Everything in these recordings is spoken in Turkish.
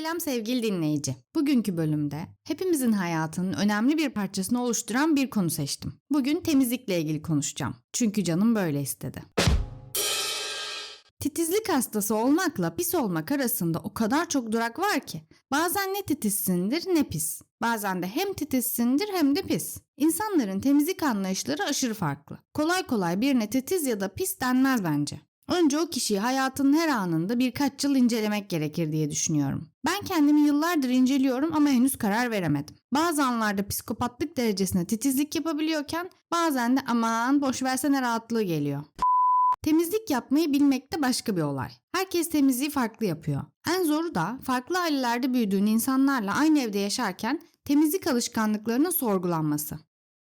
Selam sevgili dinleyici. Bugünkü bölümde hepimizin hayatının önemli bir parçasını oluşturan bir konu seçtim. Bugün temizlikle ilgili konuşacağım. Çünkü canım böyle istedi. Titizlik hastası olmakla pis olmak arasında o kadar çok durak var ki. Bazen ne titizsindir ne pis. Bazen de hem titizsindir hem de pis. İnsanların temizlik anlayışları aşırı farklı. Kolay kolay birine titiz ya da pis denmez bence. Önce o kişiyi hayatının her anında birkaç yıl incelemek gerekir diye düşünüyorum. Ben kendimi yıllardır inceliyorum ama henüz karar veremedim. Bazı anlarda psikopatlık derecesine titizlik yapabiliyorken bazen de aman boş versene rahatlığı geliyor. Temizlik yapmayı bilmek de başka bir olay. Herkes temizliği farklı yapıyor. En zoru da farklı ailelerde büyüdüğün insanlarla aynı evde yaşarken temizlik alışkanlıklarının sorgulanması.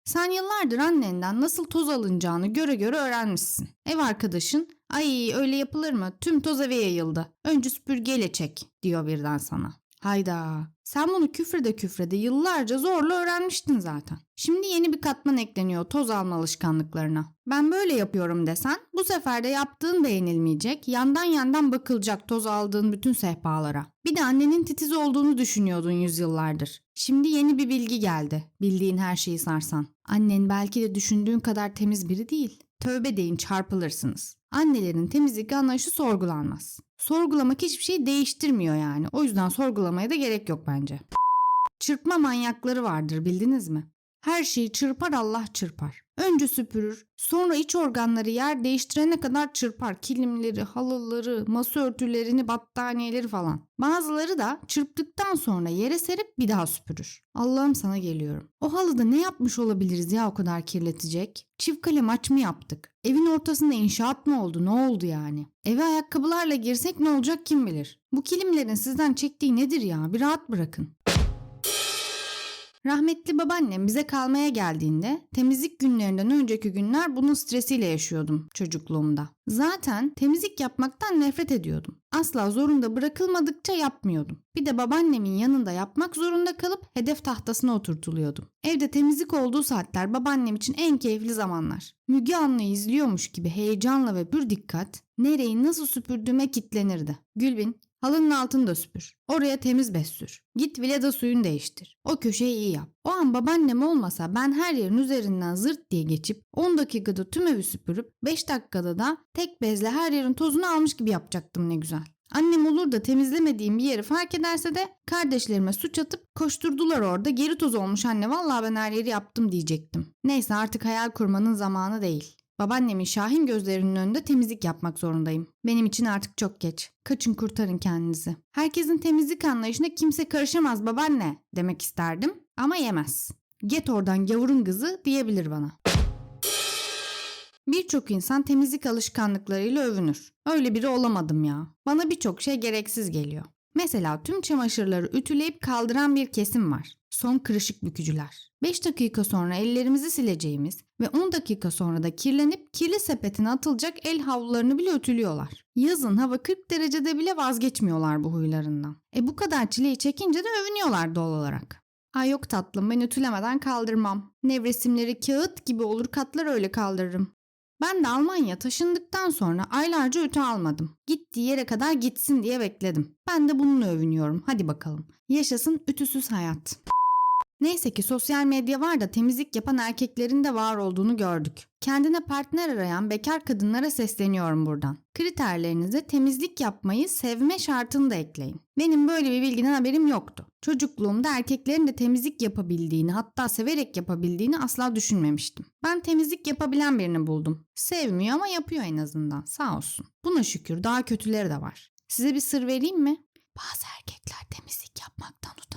Sen yıllardır annenden nasıl toz alınacağını göre göre öğrenmişsin. Ev arkadaşın ay öyle yapılır mı tüm toz eve yayıldı. Önce süpürgeyle çek diyor birden sana. Hayda sen bunu küfrede küfrede yıllarca zorla öğrenmiştin zaten. Şimdi yeni bir katman ekleniyor toz alma alışkanlıklarına. Ben böyle yapıyorum desen bu sefer de yaptığın beğenilmeyecek, yandan yandan bakılacak toz aldığın bütün sehpalara. Bir de annenin titiz olduğunu düşünüyordun yüzyıllardır. Şimdi yeni bir bilgi geldi. Bildiğin her şeyi sarsan. Annen belki de düşündüğün kadar temiz biri değil. Tövbe deyin çarpılırsınız. Annelerin temizlik anlayışı sorgulanmaz. Sorgulamak hiçbir şey değiştirmiyor yani. O yüzden sorgulamaya da gerek yok bence. Çırpma manyakları vardır bildiniz mi? Her şeyi çırpar Allah çırpar. Önce süpürür, sonra iç organları yer değiştirene kadar çırpar. Kilimleri, halıları, masa örtülerini, battaniyeleri falan. Bazıları da çırptıktan sonra yere serip bir daha süpürür. Allah'ım sana geliyorum. O halıda ne yapmış olabiliriz ya o kadar kirletecek? Çift kale maç mı yaptık? Evin ortasında inşaat mı oldu? Ne oldu yani? Eve ayakkabılarla girsek ne olacak kim bilir? Bu kilimlerin sizden çektiği nedir ya? Bir rahat bırakın. Rahmetli babaannem bize kalmaya geldiğinde temizlik günlerinden önceki günler bunun stresiyle yaşıyordum çocukluğumda. Zaten temizlik yapmaktan nefret ediyordum. Asla zorunda bırakılmadıkça yapmıyordum. Bir de babaannemin yanında yapmak zorunda kalıp hedef tahtasına oturtuluyordum. Evde temizlik olduğu saatler babaannem için en keyifli zamanlar. Müge Anlı'yı izliyormuş gibi heyecanla ve pür dikkat nereyi nasıl süpürdüğüme kitlenirdi. Gülbin Halının altını da süpür. Oraya temiz bez sür. Git vileda suyunu değiştir. O köşeyi iyi yap. O an babaannem olmasa ben her yerin üzerinden zırt diye geçip 10 dakikada tüm evi süpürüp 5 dakikada da tek bezle her yerin tozunu almış gibi yapacaktım ne güzel. Annem olur da temizlemediğim bir yeri fark ederse de kardeşlerime suç atıp koşturdular orada geri toz olmuş anne vallahi ben her yeri yaptım diyecektim. Neyse artık hayal kurmanın zamanı değil. Babaannemin şahin gözlerinin önünde temizlik yapmak zorundayım. Benim için artık çok geç. Kaçın kurtarın kendinizi. Herkesin temizlik anlayışına kimse karışamaz babaanne demek isterdim ama yemez. Get oradan gavurun kızı diyebilir bana. Birçok insan temizlik alışkanlıklarıyla övünür. Öyle biri olamadım ya. Bana birçok şey gereksiz geliyor. Mesela tüm çamaşırları ütüleyip kaldıran bir kesim var. Son kırışık bükücüler. 5 dakika sonra ellerimizi sileceğimiz ve 10 dakika sonra da kirlenip kirli sepetine atılacak el havlularını bile ütülüyorlar. Yazın hava 40 derecede bile vazgeçmiyorlar bu huylarından. E bu kadar çileyi çekince de övünüyorlar doğal olarak. Ay yok tatlım ben ütülemeden kaldırmam. Nevresimleri kağıt gibi olur katlar öyle kaldırırım. Ben de Almanya taşındıktan sonra aylarca ütü almadım. Gittiği yere kadar gitsin diye bekledim. Ben de bununla övünüyorum. Hadi bakalım. Yaşasın ütüsüz hayat. Neyse ki sosyal medya var da temizlik yapan erkeklerin de var olduğunu gördük. Kendine partner arayan bekar kadınlara sesleniyorum buradan. Kriterlerinize temizlik yapmayı sevme şartını da ekleyin. Benim böyle bir bilgiden haberim yoktu. Çocukluğumda erkeklerin de temizlik yapabildiğini hatta severek yapabildiğini asla düşünmemiştim. Ben temizlik yapabilen birini buldum. Sevmiyor ama yapıyor en azından sağ olsun. Buna şükür daha kötüleri de var. Size bir sır vereyim mi? Bazı erkekler temizlik yapmaktan utanıyor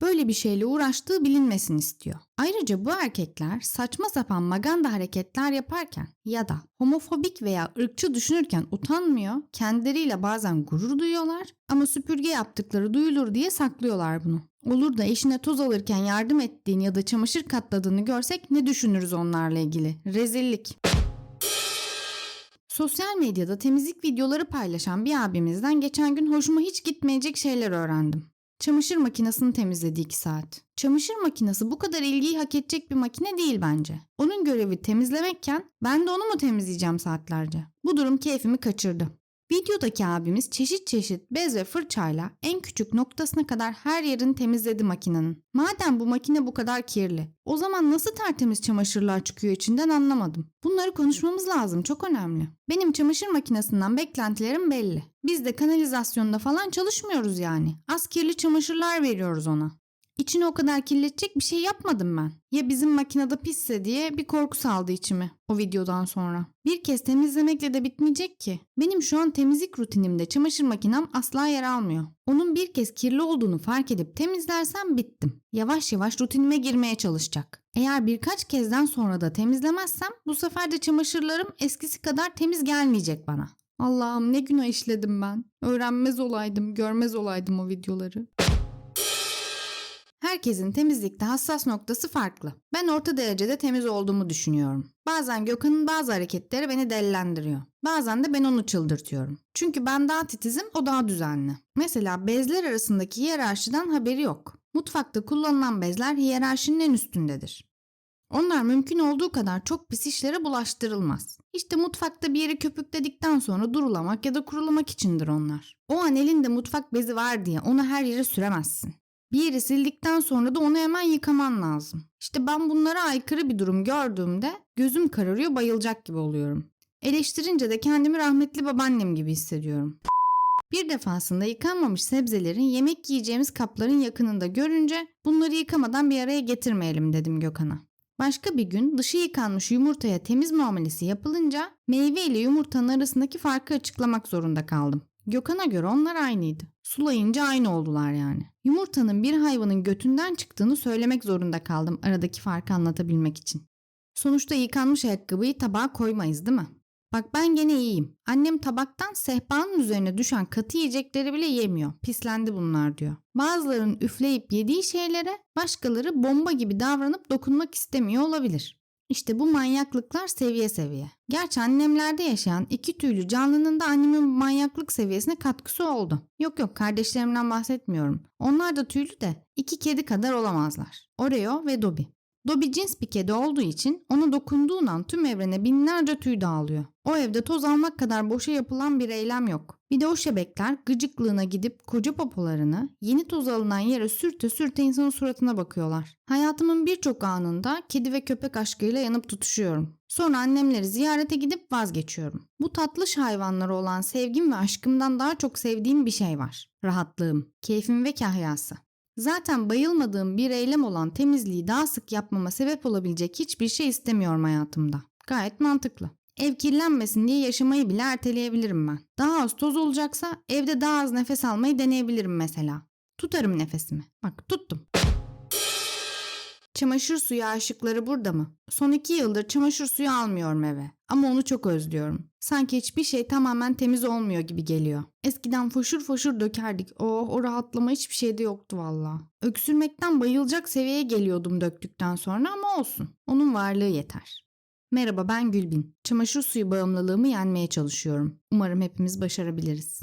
böyle bir şeyle uğraştığı bilinmesini istiyor. Ayrıca bu erkekler saçma sapan maganda hareketler yaparken ya da homofobik veya ırkçı düşünürken utanmıyor, kendileriyle bazen gurur duyuyorlar ama süpürge yaptıkları duyulur diye saklıyorlar bunu. Olur da eşine toz alırken yardım ettiğini ya da çamaşır katladığını görsek ne düşünürüz onlarla ilgili? Rezillik. Sosyal medyada temizlik videoları paylaşan bir abimizden geçen gün hoşuma hiç gitmeyecek şeyler öğrendim. Çamaşır makinesini temizledi 2 saat. Çamaşır makinesi bu kadar ilgiyi hak edecek bir makine değil bence. Onun görevi temizlemekken ben de onu mu temizleyeceğim saatlerce? Bu durum keyfimi kaçırdı. Videodaki abimiz çeşit çeşit bez ve fırçayla en küçük noktasına kadar her yerini temizledi makinenin. Madem bu makine bu kadar kirli, o zaman nasıl tertemiz çamaşırlar çıkıyor içinden anlamadım. Bunları konuşmamız lazım, çok önemli. Benim çamaşır makinesinden beklentilerim belli. Biz de kanalizasyonda falan çalışmıyoruz yani. Az kirli çamaşırlar veriyoruz ona. İçini o kadar kirletecek bir şey yapmadım ben. Ya bizim makinede pisse diye bir korku saldı içimi o videodan sonra. Bir kez temizlemekle de bitmeyecek ki. Benim şu an temizlik rutinimde çamaşır makinem asla yer almıyor. Onun bir kez kirli olduğunu fark edip temizlersem bittim. Yavaş yavaş rutinime girmeye çalışacak. Eğer birkaç kezden sonra da temizlemezsem bu sefer de çamaşırlarım eskisi kadar temiz gelmeyecek bana. Allah'ım ne günah işledim ben. Öğrenmez olaydım, görmez olaydım o videoları. Herkesin temizlikte hassas noktası farklı. Ben orta derecede temiz olduğumu düşünüyorum. Bazen Gökhan'ın bazı hareketleri beni delilendiriyor. Bazen de ben onu çıldırtıyorum. Çünkü ben daha titizim, o daha düzenli. Mesela bezler arasındaki hiyerarşiden haberi yok. Mutfakta kullanılan bezler hiyerarşinin en üstündedir. Onlar mümkün olduğu kadar çok pis işlere bulaştırılmaz. İşte mutfakta bir yeri köpükledikten sonra durulamak ya da kurulamak içindir onlar. O an elinde mutfak bezi var diye onu her yere süremezsin. Bir yeri sildikten sonra da onu hemen yıkaman lazım. İşte ben bunlara aykırı bir durum gördüğümde gözüm kararıyor bayılacak gibi oluyorum. Eleştirince de kendimi rahmetli babaannem gibi hissediyorum. Bir defasında yıkanmamış sebzelerin yemek yiyeceğimiz kapların yakınında görünce bunları yıkamadan bir araya getirmeyelim dedim Gökhan'a. Başka bir gün dışı yıkanmış yumurtaya temiz muamelesi yapılınca meyve ile yumurtanın arasındaki farkı açıklamak zorunda kaldım. Gökhan'a göre onlar aynıydı. Sulayınca aynı oldular yani. Yumurtanın bir hayvanın götünden çıktığını söylemek zorunda kaldım aradaki farkı anlatabilmek için. Sonuçta yıkanmış ayakkabıyı tabağa koymayız değil mi? Bak ben gene iyiyim. Annem tabaktan sehpanın üzerine düşen katı yiyecekleri bile yemiyor. Pislendi bunlar diyor. Bazılarının üfleyip yediği şeylere başkaları bomba gibi davranıp dokunmak istemiyor olabilir. İşte bu manyaklıklar seviye seviye. Gerçi annemlerde yaşayan iki tüylü canlının da annemin manyaklık seviyesine katkısı oldu. Yok yok kardeşlerimden bahsetmiyorum. Onlar da tüylü de iki kedi kadar olamazlar. Oreo ve Dobby. Dobby cins bir kedi olduğu için ona dokunduğun an tüm evrene binlerce tüy dağılıyor. O evde toz almak kadar boşa yapılan bir eylem yok. Bir de o şebekler gıcıklığına gidip koca popolarını yeni toz alınan yere sürte sürte insanın suratına bakıyorlar. Hayatımın birçok anında kedi ve köpek aşkıyla yanıp tutuşuyorum. Sonra annemleri ziyarete gidip vazgeçiyorum. Bu tatlış hayvanlara olan sevgim ve aşkımdan daha çok sevdiğim bir şey var. Rahatlığım, keyfim ve kahyası. Zaten bayılmadığım bir eylem olan temizliği daha sık yapmama sebep olabilecek hiçbir şey istemiyorum hayatımda. Gayet mantıklı. Ev kirlenmesin diye yaşamayı bile erteleyebilirim ben. Daha az toz olacaksa evde daha az nefes almayı deneyebilirim mesela. Tutarım nefesimi. Bak tuttum. Çamaşır suyu aşıkları burada mı? Son iki yıldır çamaşır suyu almıyorum eve. Ama onu çok özlüyorum. Sanki hiçbir şey tamamen temiz olmuyor gibi geliyor. Eskiden foşur foşur dökerdik. Oh o rahatlama hiçbir şeyde yoktu valla. Öksürmekten bayılacak seviyeye geliyordum döktükten sonra ama olsun. Onun varlığı yeter. Merhaba ben Gülbin. Çamaşır suyu bağımlılığımı yenmeye çalışıyorum. Umarım hepimiz başarabiliriz.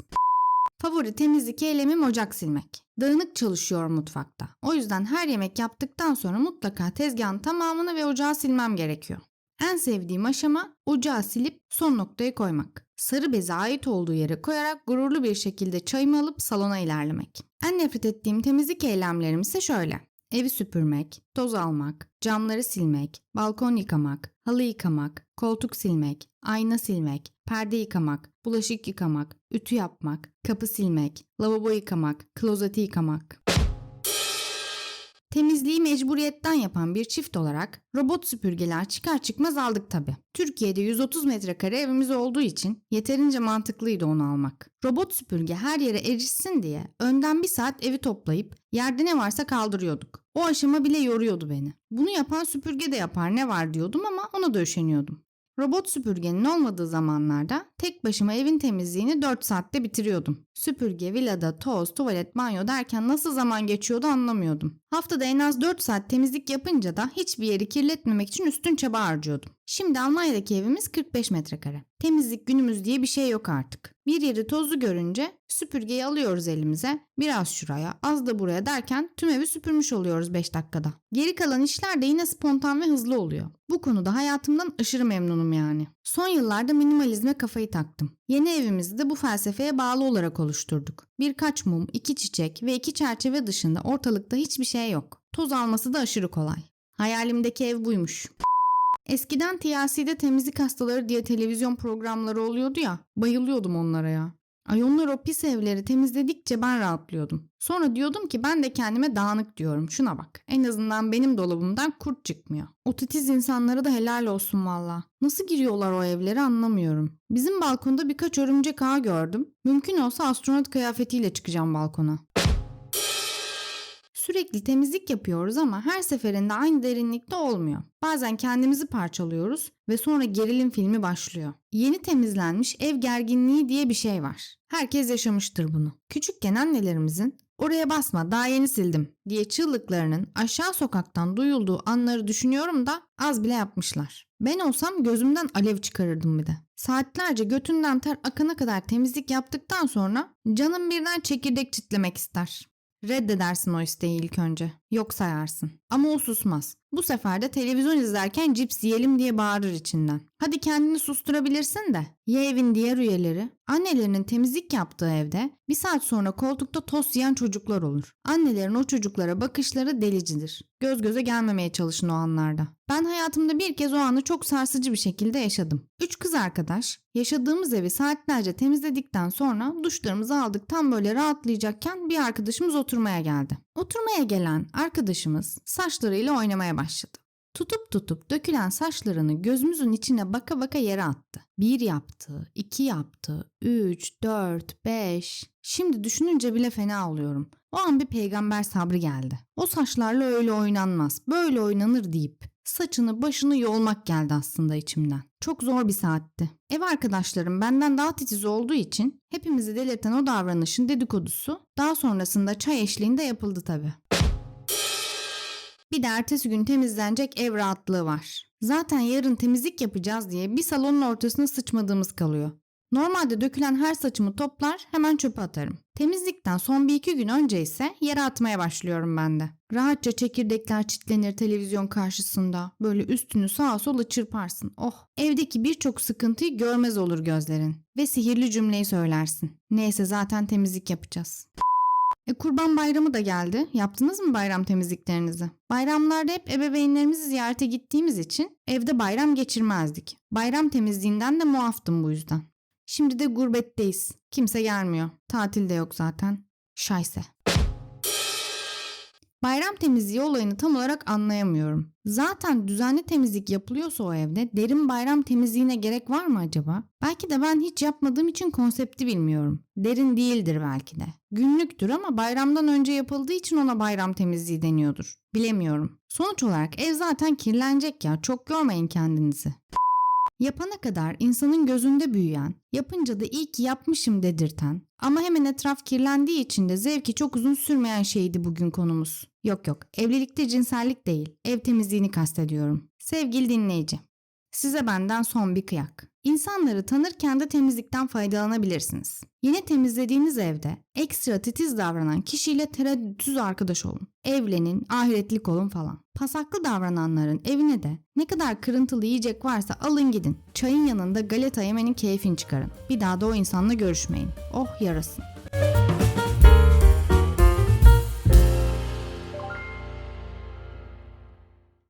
Favori temizlik eylemim ocak silmek. Dağınık çalışıyor mutfakta. O yüzden her yemek yaptıktan sonra mutlaka tezgahın tamamını ve ocağı silmem gerekiyor. En sevdiğim aşama ocağı silip son noktayı koymak. Sarı beze ait olduğu yere koyarak gururlu bir şekilde çayımı alıp salona ilerlemek. En nefret ettiğim temizlik eylemlerim ise şöyle. Evi süpürmek, toz almak, camları silmek, balkon yıkamak, halı yıkamak, koltuk silmek, ayna silmek, perde yıkamak, bulaşık yıkamak, ütü yapmak, kapı silmek, lavabo yıkamak, klozeti yıkamak. Temizliği mecburiyetten yapan bir çift olarak robot süpürgeler çıkar çıkmaz aldık tabi. Türkiye'de 130 metrekare evimiz olduğu için yeterince mantıklıydı onu almak. Robot süpürge her yere erişsin diye önden bir saat evi toplayıp yerde ne varsa kaldırıyorduk. O aşama bile yoruyordu beni. Bunu yapan süpürge de yapar ne var diyordum ama ona da üşeniyordum. Robot süpürgenin olmadığı zamanlarda tek başıma evin temizliğini 4 saatte bitiriyordum. Süpürge, villada, toz, tuvalet, banyo derken nasıl zaman geçiyordu anlamıyordum. Haftada en az 4 saat temizlik yapınca da hiçbir yeri kirletmemek için üstün çaba harcıyordum. Şimdi Almanya'daki evimiz 45 metrekare. Temizlik günümüz diye bir şey yok artık. Bir yeri tozlu görünce süpürgeyi alıyoruz elimize. Biraz şuraya, az da buraya derken tüm evi süpürmüş oluyoruz 5 dakikada. Geri kalan işler de yine spontan ve hızlı oluyor. Bu konuda hayatımdan aşırı memnunum yani. Son yıllarda minimalizme kafayı taktım. Yeni evimizi de bu felsefeye bağlı olarak oluşturduk. Birkaç mum, iki çiçek ve iki çerçeve dışında ortalıkta hiçbir şey yok. Toz alması da aşırı kolay. Hayalimdeki ev buymuş. Eskiden TLC'de temizlik hastaları diye televizyon programları oluyordu ya. Bayılıyordum onlara ya. Ay onlar o pis evleri temizledikçe ben rahatlıyordum. Sonra diyordum ki ben de kendime dağınık diyorum. Şuna bak. En azından benim dolabımdan kurt çıkmıyor. O insanlara da helal olsun valla. Nasıl giriyorlar o evlere anlamıyorum. Bizim balkonda birkaç örümcek ağı gördüm. Mümkün olsa astronot kıyafetiyle çıkacağım balkona. Sürekli temizlik yapıyoruz ama her seferinde aynı derinlikte olmuyor. Bazen kendimizi parçalıyoruz ve sonra gerilim filmi başlıyor. Yeni temizlenmiş ev gerginliği diye bir şey var. Herkes yaşamıştır bunu. Küçükken annelerimizin oraya basma daha yeni sildim diye çığlıklarının aşağı sokaktan duyulduğu anları düşünüyorum da az bile yapmışlar. Ben olsam gözümden alev çıkarırdım bir de. Saatlerce götünden ter akana kadar temizlik yaptıktan sonra canım birden çekirdek çitlemek ister. Reddedersin o isteği ilk önce. Yok sayarsın. Ama o susmaz. Bu sefer de televizyon izlerken cips yiyelim diye bağırır içinden. Hadi kendini susturabilirsin de. Ya evin diğer üyeleri? Annelerinin temizlik yaptığı evde bir saat sonra koltukta tost yiyen çocuklar olur. Annelerin o çocuklara bakışları delicidir. Göz göze gelmemeye çalışın o anlarda. Ben hayatımda bir kez o anı çok sarsıcı bir şekilde yaşadım. Üç kız arkadaş yaşadığımız evi saatlerce temizledikten sonra duşlarımızı aldık tam böyle rahatlayacakken bir arkadaşımız oturmaya geldi. Oturmaya gelen arkadaşımız saçlarıyla oynamaya başladı. Tutup tutup dökülen saçlarını gözümüzün içine baka baka yere attı. Bir yaptı, iki yaptı, üç, dört, beş. Şimdi düşününce bile fena oluyorum. O an bir peygamber sabrı geldi. O saçlarla öyle oynanmaz, böyle oynanır deyip saçını başını yolmak geldi aslında içimden. Çok zor bir saatti. Ev arkadaşlarım benden daha titiz olduğu için hepimizi delirten o davranışın dedikodusu daha sonrasında çay eşliğinde yapıldı tabii. Bir de ertesi gün temizlenecek ev rahatlığı var. Zaten yarın temizlik yapacağız diye bir salonun ortasına sıçmadığımız kalıyor. Normalde dökülen her saçımı toplar hemen çöpe atarım. Temizlikten son bir iki gün önce ise yere atmaya başlıyorum ben de. Rahatça çekirdekler çitlenir televizyon karşısında. Böyle üstünü sağa sola çırparsın. Oh! Evdeki birçok sıkıntıyı görmez olur gözlerin. Ve sihirli cümleyi söylersin. Neyse zaten temizlik yapacağız. E, kurban bayramı da geldi. Yaptınız mı bayram temizliklerinizi? Bayramlarda hep ebeveynlerimizi ziyarete gittiğimiz için evde bayram geçirmezdik. Bayram temizliğinden de muaftım bu yüzden. Şimdi de gurbetteyiz. Kimse gelmiyor. Tatil de yok zaten. Şayse. Bayram temizliği olayını tam olarak anlayamıyorum. Zaten düzenli temizlik yapılıyorsa o evde derin bayram temizliğine gerek var mı acaba? Belki de ben hiç yapmadığım için konsepti bilmiyorum. Derin değildir belki de. Günlüktür ama bayramdan önce yapıldığı için ona bayram temizliği deniyordur. Bilemiyorum. Sonuç olarak ev zaten kirlenecek ya çok görmeyin kendinizi. Yapana kadar insanın gözünde büyüyen, yapınca da iyi ki yapmışım dedirten ama hemen etraf kirlendiği için de zevki çok uzun sürmeyen şeydi bugün konumuz. Yok yok, evlilikte cinsellik değil, ev temizliğini kastediyorum. Sevgili dinleyici, size benden son bir kıyak. İnsanları tanırken de temizlikten faydalanabilirsiniz. Yeni temizlediğiniz evde ekstra titiz davranan kişiyle tereddütsüz arkadaş olun. Evlenin, ahiretlik olun falan. Pasaklı davrananların evine de ne kadar kırıntılı yiyecek varsa alın gidin. Çayın yanında galeta yemenin keyfini çıkarın. Bir daha da o insanla görüşmeyin. Oh yarasın.